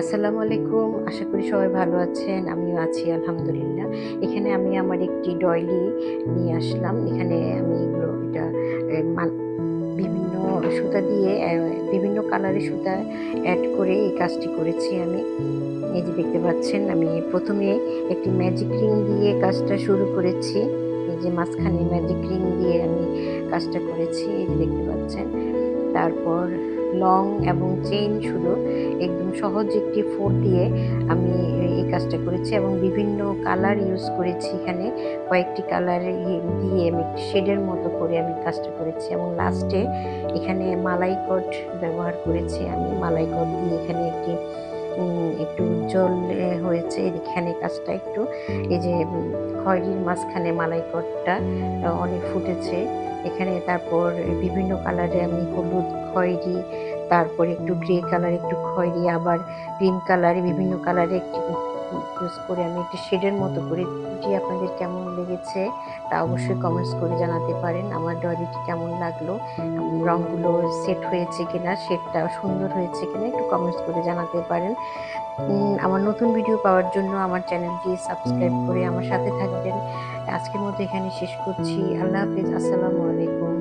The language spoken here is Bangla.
আসসালামু আলাইকুম। আশা করি সবাই ভালো আছেন। আমিও আছি, আলহামদুলিল্লাহ। এখানে আমি আমার একটি ডয়লি নিয়ে আসলাম। এখানে আমি এগুলো, এটা বিভিন্ন সুতা দিয়ে বিভিন্ন কালারের সুতা অ্যাড করে এই কাজটি করেছি আমি। এই যে দেখতে পাচ্ছেন, আমি প্রথমে একটি ম্যাজিক রিং দিয়ে কাজটা শুরু করেছি। এই যে মাঝখানে ম্যাজিক রিং দিয়ে আমি কাজটা করেছি। এই যে দেখতে পাচ্ছেন তারপর লং এবং চেইন শুধু, একদম সহজ একটি ফোর দিয়ে আমি এই কাজটা করেছি এবং বিভিন্ন কালার ইউজ করেছি এখানে। কয়েকটি কালার দিয়ে আমি একটি শেডের মতো করে আমি কাজটা করেছি এবং লাস্টে এখানে মালাই কট ব্যবহার করেছি আমি। মালাই কট দিয়ে এখানে একটি একটু উজ্জ্বল হয়েছে। এখানে কাজটা একটু, এই যে খয়েরির মাঝখানে মালাই কটটা অনেক ফুটেছে। এখানে তারপর বিভিন্ন কালারে আমি হলুদ খয়েরি, তারপর একটু গ্রে কালার একটু খয়েরি, আবার ক্রিম কালারে বিভিন্ন কালারে একটি ইউজ করে আমি একটি শেডের মতো করে এটি আপনাদের কেমন লেগেছে তা অবশ্যই কমেন্টস করে জানাতে পারেন। আমার ডয়লিটি কেমন লাগল? রঙগুলো সেট হয়েছে কিনা? শেডটা সুন্দর হয়েছে কিনা? একটু কমেন্টস করে জানাতে পারেন। আমার নতুন ভিডিও পাওয়ার জন্য আমার চ্যানেলটি সাবস্ক্রাইব করে আমার সাথে থাকবেন। আজকের মতো এখানে শেষ করছি। আল্লাহ হাফিজ। আসসালামু আলাইকুম।